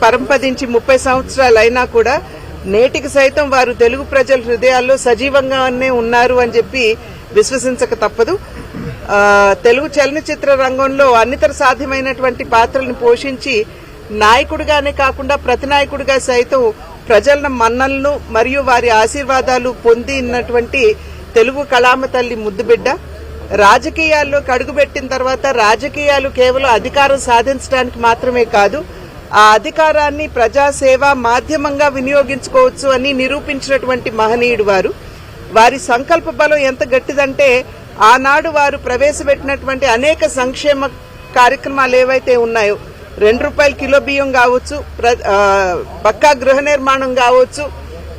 పరంపదించి ముప్పై సంవత్సరాలు అయినా కూడా నేటికి సైతం వారు తెలుగు ప్రజల హృదయాల్లో సజీవంగానే ఉన్నారు అని చెప్పి విశ్వసించక తప్పదు. తెలుగు చలనచిత్ర రంగంలో అన్నితర సాధ్యమైనటువంటి పాత్రలను పోషించి నాయకుడిగానే కాకుండా ప్రతినాయకుడిగా సైతం ప్రజల మన్నలను మరియు వారి ఆశీర్వాదాలు పొందినటువంటి తెలుగు కళామ తల్లి ముద్దుబిడ్డ. రాజకీయాల్లో కడుగుబెట్టిన తర్వాత రాజకీయాలు కేవలం అధికారం సాధించడానికి మాత్రమే కాదు ఆ అధికారాన్ని ప్రజాసేవ మాధ్యమంగా వినియోగించుకోవచ్చు అని నిరూపించినటువంటి మహనీయుడు వారు. వారి సంకల్ప బలం ఎంత గట్టిదంటే ఆనాడు వారు ప్రవేశపెట్టినటువంటి అనేక సంక్షేమ కార్యక్రమాలు ఏవైతే ఉన్నాయో రెండు రూపాయల కిలో బియ్యం కావచ్చు ప్ర- పక్కా గృహ నిర్మాణం కావచ్చు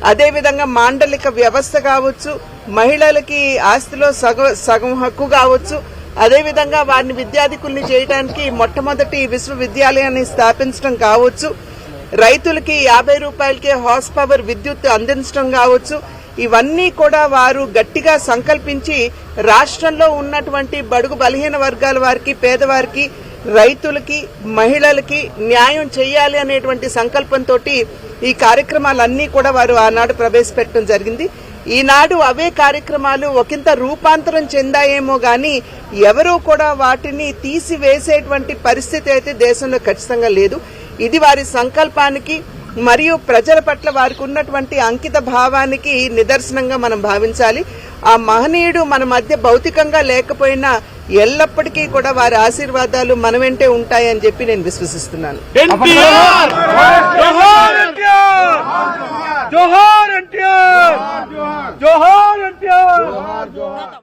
అదేవిధంగా మాండలిక వ్యవస్థ కావచ్చు మహిళలకి ఆస్తిలో సగం సగం హక్కు కావచ్చు అదేవిధంగా వారిని విద్యాధికుల్ని చేయడానికి మొట్టమొదటి విశ్వవిద్యాలయాన్ని స్థాపించడం కావచ్చు రైతులకి యాభై రూపాయలకే హార్స్ పవర్ విద్యుత్ అందించడం కావచ్చు ఇవన్నీ కూడా వారు గట్టిగా సంకల్పించి రాష్ట్రంలో ఉన్నటువంటి బడుగు బలహీన వర్గాల వారికి పేదవారికి రైతులకి మహిళలకి న్యాయం చేయాలి అనేటువంటి సంకల్పంతో ఈ కార్యక్రమాలన్నీ కూడా వారు ఆనాడు ప్రవేశపెట్టడం జరిగింది. ఈనాడు అవే కార్యక్రమాలు ఒకంత రూపాంతరం చెందాయేమో కానీ ఎవరూ కూడా వాటిని తీసివేసేటువంటి పరిస్థితి అయితే దేశంలో ఖచ్చితంగా లేదు. ఇది వారి సంకల్పానికి మరియు ప్రజల పట్ల వారికి ఉన్నటువంటి అంకిత భావానికి నిదర్శనంగా మనం భావించాలి. ఆ మహనీయుడు మన మధ్య భౌతికంగా లేకపోయినా ఎల్లప్పటికీ కూడా వారి ఆశీర్వాదాలు మన వెంటే ఉంటాయని చెప్పి నేను విశ్వసిస్తున్నాను. జోహార్ జోహార్ జోహార్!